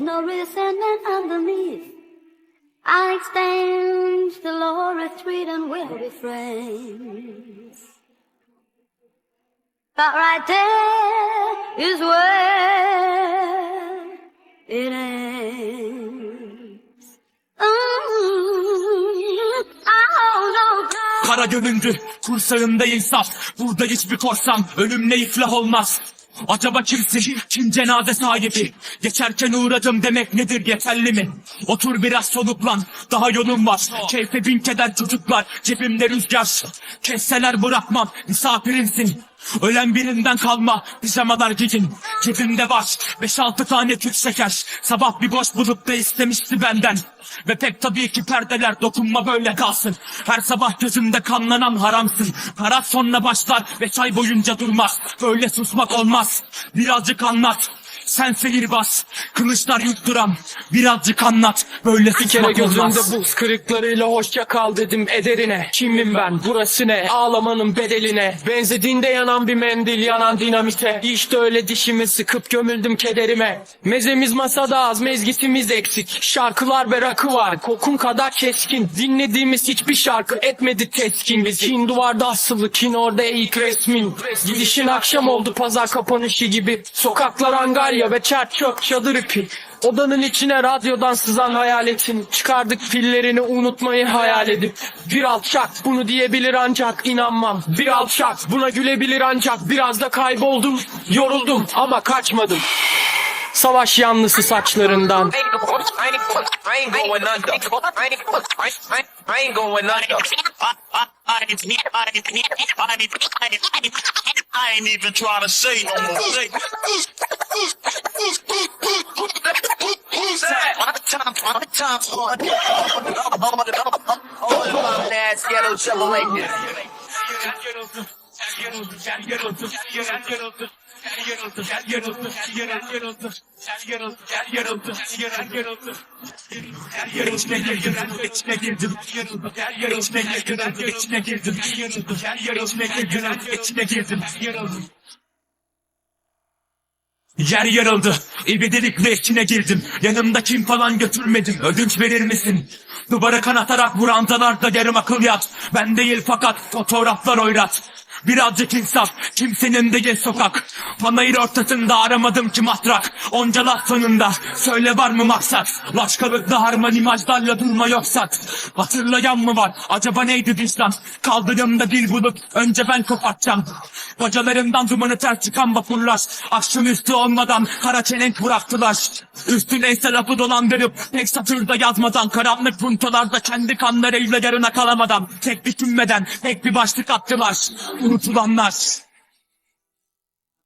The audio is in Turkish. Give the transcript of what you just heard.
no resentment underneath. I exchange the law retreat and we'll be friends. But right there is where it ends. Mm, oh no. Kara göründü, kursağında insaf. Burada hiçbir korsan ölümle iflah olmaz. Acaba kimsin? Kim cenaze sahibi? Geçerken uğradım demek nedir yeterli mi? Otur biraz soluklan, daha yolum var. Keyfe bin keder çocuklar, cebimde rüzgar. Kesseler bırakmam, misafirinsin. Ölen birinden kalma, pijamalar giyin. Cebimde var, beş altı tane tüp şeker. Sabah bir boş bulup da istemişti benden. Ve pek tabii ki perdeler dokunma böyle kalsın. Her sabah gözümde kanlanan haramsın. Para sonra başlar ve çay boyunca durmaz. Böyle susmak olmaz. Birazcık anlat. Sen sihirbaz, kılıçlar yutturan. Birazcık anlat. Böyle Bir kere susmak gözümde olmaz. buz kırıklarıyla hoşça kal dedim. Ederine. Kimim ben? Burası ne? Ağlamanın bedeline. Benzediğinde yanan bir mendil yanan dinamite. İşte öyle dişimi sıkıp gömüldüm kederime. Mezemiz masada az mezgitimiz eksik. Şarkılar ve rakı var. Kokun kadar keskin. Dinlediğimiz hiçbir şarkı etmedi teskin bizi. Kin duvarda asılı kin orada eğik resmin. Gidişin akşam oldu pazar kapanışı gibi. Sokaklar angarya ve çöp çadır ipi Odanın içine radyodan sızan hayaletin Çıkardık pillerini unutmayı hayal edip Bir alçak bunu diyebilir ancak inanmam. Bir alçak buna gülebilir ancak Biraz da kayboldum yoruldum ama kaçmadım. Savaş yanlısı saçlarından my time, all the mom ass ghetto troublemakers. Yer yarıldı. İbedilikle içine girdim. Yanımda kim falan götürmedim. Ödünç verir misin? Duvara kanatarak burandalarda yarım akıl yat. Ben değil fakat fotoğraflar oyrat. Birazcık insaf, kimsenin değil sokak. Panayır ortasında aramadım ki matrak. Onca laf sonunda, söyle var mı maksat? Laçkalıklı harman imajlarla durma yoksat. Hatırlayan mı var? Acaba neydi vicdan? Kaldırımda dil bulup, önce ben kopartacağım. Bacalarımdan dumanı ters çıkan vapurlar. Akşamüstü olmadan kara çelenk bıraktılar. Üstüne ise lafı dolandırıp tek satırda yazmadan karanlık puntolarda kendi kanlarıyla yarına kalamadan tek cümleden tek bir başlık attılar. Unutulanlar.